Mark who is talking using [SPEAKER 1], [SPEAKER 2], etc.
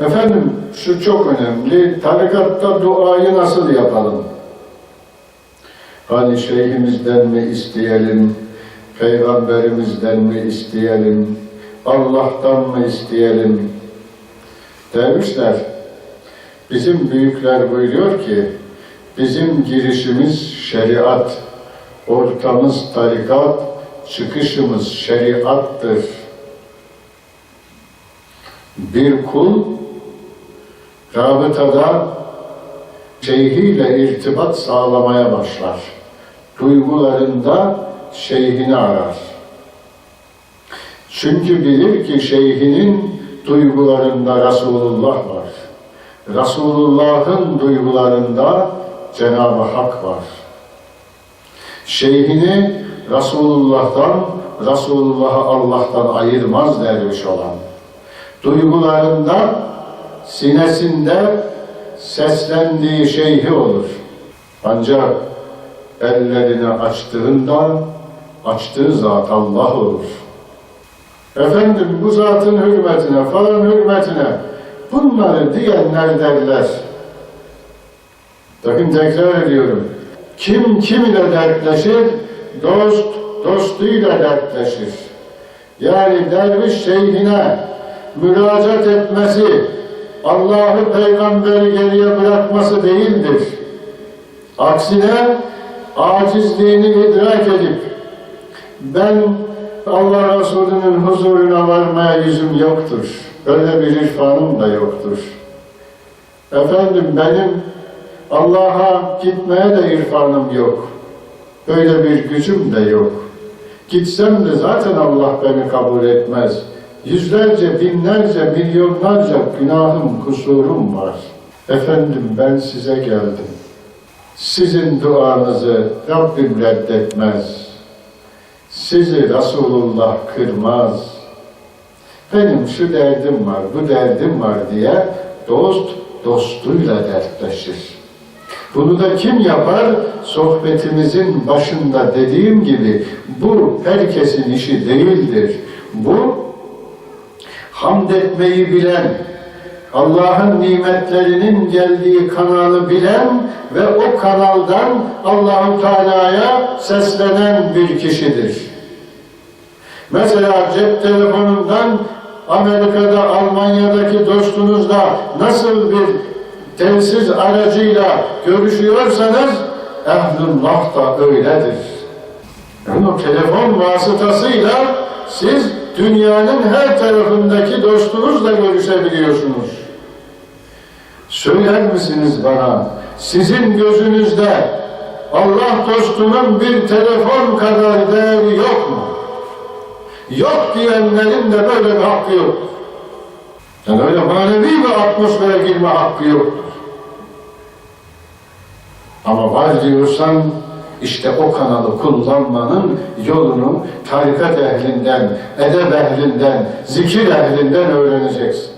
[SPEAKER 1] Efendim şu çok önemli. Tarikatta duayı nasıl yapalım? Hani şeyhimizden mi isteyelim, peygamberimizden mi isteyelim, Allah'tan mı isteyelim? Dervişler, bizim büyükler buyuruyor ki, bizim girişimiz şeriat, ortamız tarikat, çıkışımız şeriattır. Bir kul rabıtada şeyhiyle irtibat sağlamaya başlar. Duygularında şeyhini arar. Çünkü bilir ki şeyhinin duygularında Resulullah var. Resulullah'ın duygularında Cenab-ı Hak var. Şeyhini Resulullah'tan, Resulullah'ı Allah'tan ayırmaz derviş olan. Duygularında, sinesinde seslendiği şeyhi olur. Ancak ellerini açtığında açtığı zat Allah olur. Efendim bu zatın hürmetine falan hürmetine bunları diyenler derler. Bakın tekrar ediyorum. Kim kim ile dertleşir? Dost dostuyla dertleşir. Yani derviş şeyhine müracaat etmesi, Allah'ı peygamberi geriye bırakması değildir. Aksine acizliğini idrak edip ben Allah Resulü'nün huzuruna varmaya yüzüm yoktur. Öyle bir irfanım da yoktur. Efendim benim Allah'a gitmeye de irfanım yok. Böyle bir gücüm de yok. Gitsem de zaten Allah beni kabul etmez. Yüzlerce, binlerce, milyonlarca günahım, kusurum var. Efendim ben size geldim. Sizin duanızı Rabbim reddetmez. Sizi Resulullah kırmaz. Benim şu derdim var, bu derdim var diye dost dostuyla dertleşir. Bunu da kim yapar? Sohbetimizin başında dediğim gibi bu herkesin işi değildir. Bu hamd etmeyi bilen, Allah'ın nimetlerinin geldiği kanalı bilen ve o kanaldan Allahu Teala'ya seslenen bir kişidir. Mesela cep telefonundan Amerika'da, Almanya'daki dostunuzla nasıl bir telsiz aracıyla görüşüyorsanız Ehlullah da öyledir. O telefon vasıtasıyla siz dünyanın her tarafındaki dostunuzla görüşebiliyorsunuz. Söyler misiniz bana, sizin gözünüzde Allah dostunun bir telefon kadar değeri yok mu? Yok diyenlerin de böyle bir hakkı yok. Yani öyle manevi bir atmosfere girme hakkı yoktur. Ama var diyorsan işte o kanalı kullanmanın yolunu tarikat ehlinden, edeb ehlinden, zikir ehlinden öğreneceksin.